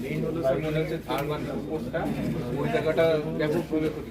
Main হলো sir মনে হচ্ছে থার্ড পোস্টটা ওই জায়গাটা ব্যাপকভাবে ক্ষতি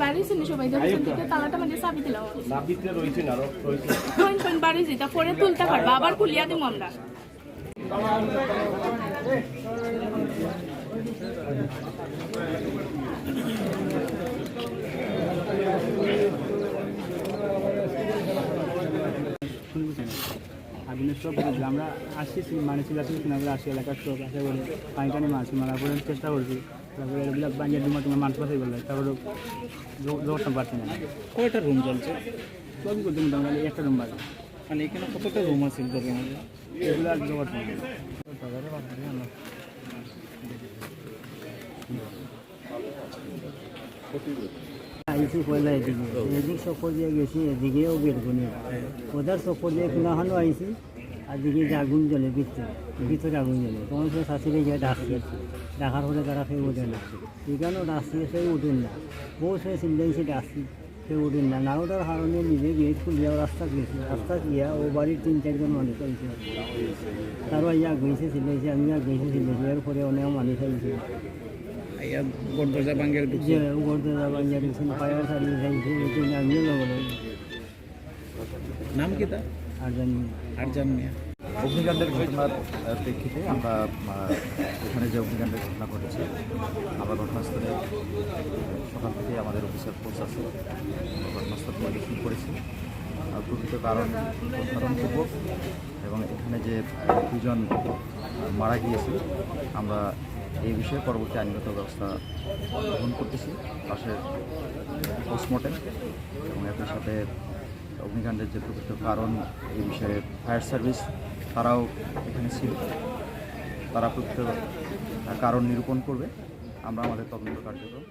বাড়ি ছিল সবাই তালাটা মানে চাবি দিলাম নাবিতে রয়েছে না রয়েছে। কোন কোন বাড়ি যেটা পরে তুলতে পারবা আবার খুলিয়া দিব আমরা। শুনছেন আগুনের সব বুঝলাম আমরা আসছি মানে চিল্লি শোনা করে আসি এলাকার সব আসে বলে পানি টানি মারছি মারার পরে চেষ্টা করছি। তারপরে এগুলো বাঞ্জা ডুমা টুমা মানুষ পাশে বলল তারপরে জোরটা পারছি না। কয়টা রুম চলছে? সবই করতে মোটামুটি একটা রুম বাজে মানে এখানে কতটা রুম আছে এগুলো আর জোগাড় পারছি না আইসি পয়লা এদিকে এদিক চক্কর দিয়ে গেছি এদিকেও বের করি ওদের চক্কর দিয়ে কোনাখানো আইসি আর দিকে যে আগুন জ্বলে ভিতরে ভিতরে আগুন জ্বলে তখন সে শাশুড়ি গিয়ে ডাকছে ডাকার পরে তারা সেই ওঠে না এখানেও ডাকছে সেই উঠেন না বউ সে চিল্লাইছে ডাকছি সে উঠেন না নাওটার কারণে নিজে গেট খুলিয়া রাস্তা গেছে রাস্তা গিয়া ও বাড়ির তিন চারজন মানুষ আইছে তারও ইয়া গেছে চিল্লাইছে আমি ইয়া গেছে চিল্লাইছে এরপরে অনেক মানুষ আইছে ঢুকছে। ফায়ার সার্ভিস আমিও নাম কি অগ্নিকাণ্ডের ঘটনার প্রেক্ষিতে আমরা এখানে যে অগ্নিকাণ্ডের ঘটনা ঘটেছে আমরা ঘটনাস্থলে সকাল থেকে আমাদের অফিসার আছে। ঘটনাস্থল পরিদর্শন করেছি। আর প্রকৃত কারণ নির্ধারণপূর্বক এবং এখানে যে দুজন মারা গিয়েছে আমরা এই বিষয়ে পরবর্তী আইনগত ব্যবস্থা গ্রহণ করতেছি পাশের পোস্টমর্টেম এবং একই সাথে অগ্নিকাণ্ডের যে প্রকৃত কারণ, এই বিষয়ে ফায়ার সার্ভিস তারাও এখানে ছিল তারা প্রকৃত কারণ নিরূপণ করবে আমরা আমাদের তদন্ত কার্যক্রম।